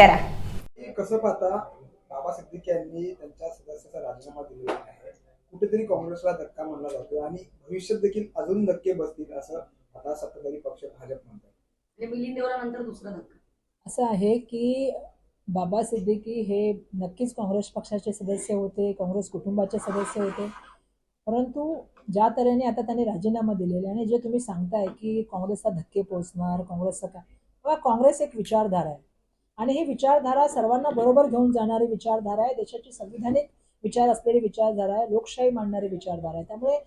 करा. हे कसं पाहता बाबा सिद्दीक यांनी त्यांच्या सदस्याचा राजीनामा दिलेला आहे. कुठेतरी काँग्रेसला धक्का मानला जातो आणि भविष्यात देखील अजून धक्के बसतील असं आता सत्ताधारी पक्ष भाजप म्हणतात म्हणजे मिलिंद देवरानंतर दुसरा धक्का. असं आहे की बाबा सिद्दीकी हे नक्कीच काँग्रेस पक्षाचे सदस्य होते काँग्रेस कुटुंबाचे सदस्य होते. परंतु ज्या तऱ्हेने आता त्यांनी राजीनामा दिलेला आहे आणि जे तुम्ही सांगताय की काँग्रेसला धक्के पोचणार काँग्रेसचा काय बघा काँग्रेस एक विचारधारा आहे. आणि ही विचारधारा सर्वांना बरोबर घेऊन जाणारी विचारधारा आहे. देशाची संविधानिक विचार असलेली विचारधारा आहे. लोकशाही मांडणारी विचारधारा आहे. त्यामुळे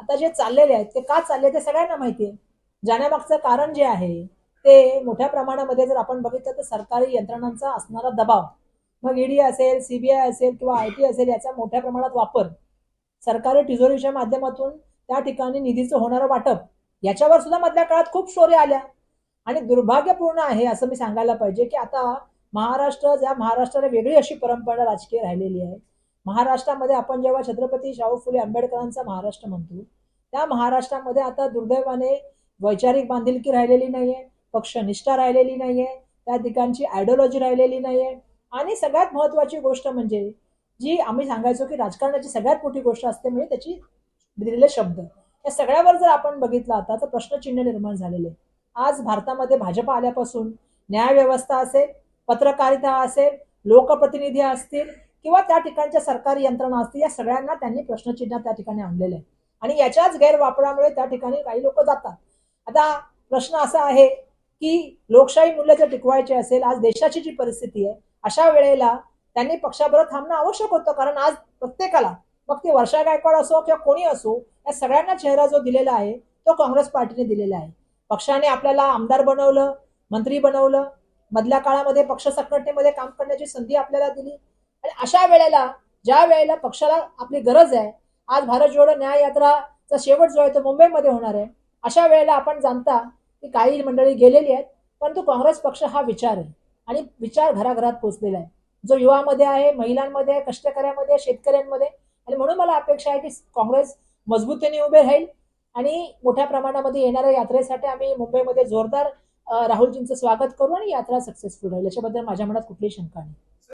आता जे चाललेले आहेत ते का चालले ते सगळ्यांना माहिती आहे. जाण्यामागचं कारण जे आहे ते मोठ्या प्रमाणामध्ये जर आपण बघितलं तर सरकारी यंत्रणांचा असणारा दबाव. मग ईडी असेल सीबीआय असेल किंवा आय टी असेल याचा मोठ्या प्रमाणात वापर. सरकारी तिजोरीच्या माध्यमातून त्या ठिकाणी निधीचं होणारं वाटप. याच्यावर सुद्धा मधल्या काळात खूप स्टोरी आल्या. आणि दुर्भाग्यपूर्ण आहे असं मी सांगायला पाहिजे की आता महाराष्ट्र ज्या महाराष्ट्राला वेगळी अशी परंपरा राजकीय राहिलेली आहे. महाराष्ट्रामध्ये आपण जेव्हा छत्रपती शाहू फुले आंबेडकरांचा महाराष्ट्र म्हणतो त्या महाराष्ट्रामध्ये आता दुर्दैवाने वैचारिक बांधिलकी राहिलेली नाहीये पक्षनिष्ठा राहिलेली नाहीये त्या ठिकाणची आयडिओलॉजी राहिलेली नाहीये. आणि सगळ्यात महत्वाची गोष्ट म्हणजे जी आम्ही सांगायचो की राजकारणाची सगळ्यात मोठी गोष्ट असते म्हणजे त्याची दिलेले शब्द. या सगळ्यावर जर आपण बघितलं आता तर प्रश्नचिन्ह निर्माण झालेले आहे. आज भारतामध्ये भाजप आल्यापासून न्यायव्यवस्था असेल पत्रकारिता असेल लोकप्रतिनिधी असतील किंवा त्या ठिकाणच्या सरकारी यंत्रणा असतील या सगळ्यांना त्यांनी प्रश्नचिन्ह त्या ठिकाणी आणलेले आहे. आणि याच्याच गैरवापरामुळे त्या ठिकाणी काही लोक जातात. आता प्रश्न असा आहे की लोकशाही मूल्य जर टिकवायचे असेल आज देशाची जी परिस्थिती आहे अशा वेळेला त्यांनी पक्षाबरोबर थांबणं आवश्यक होतं. कारण आज प्रत्येकाला मग ते वर्षा गायकवाड असो किंवा कोणी असो या सगळ्यांना चेहरा जो दिलेला आहे तो काँग्रेस पार्टीने दिलेला आहे. पक्षाने आपल्याला आमदार बनवलं मंत्री बनवलं मधल्या काळामध्ये पक्ष संघटनेमध्ये काम करण्याची संधी आपल्याला दिली. आणि अशा वेळेला ज्या वेळेला पक्षाला आपली गरज आहे आज भारत जोडो न्याय यात्राचा शेवट जो आहे तो मुंबईमध्ये होणार आहे. अशा वेळेला आपण जाणता की काही मंडळी गेलेली आहेत परंतु काँग्रेस पक्ष हा विचार आहे. आणि विचार घराघरात पोचलेला आहे. जो युवामध्ये आहे महिलांमध्ये आहे कष्टकऱ्यांमध्ये आहे, शेतकऱ्यांमध्ये आणि म्हणून मला अपेक्षा आहे की काँग्रेस मजबूतीने उभे राहील. आणि मोठ्या प्रमाणामध्ये येणाऱ्या यात्रेसाठी आम्ही मुंबईमध्ये जोरदार राहुलजींचं स्वागत करू आणि यात्रा सक्सेसफुल होईल याच्याबद्दल माझ्या मनात कुठलीही शंका नाही.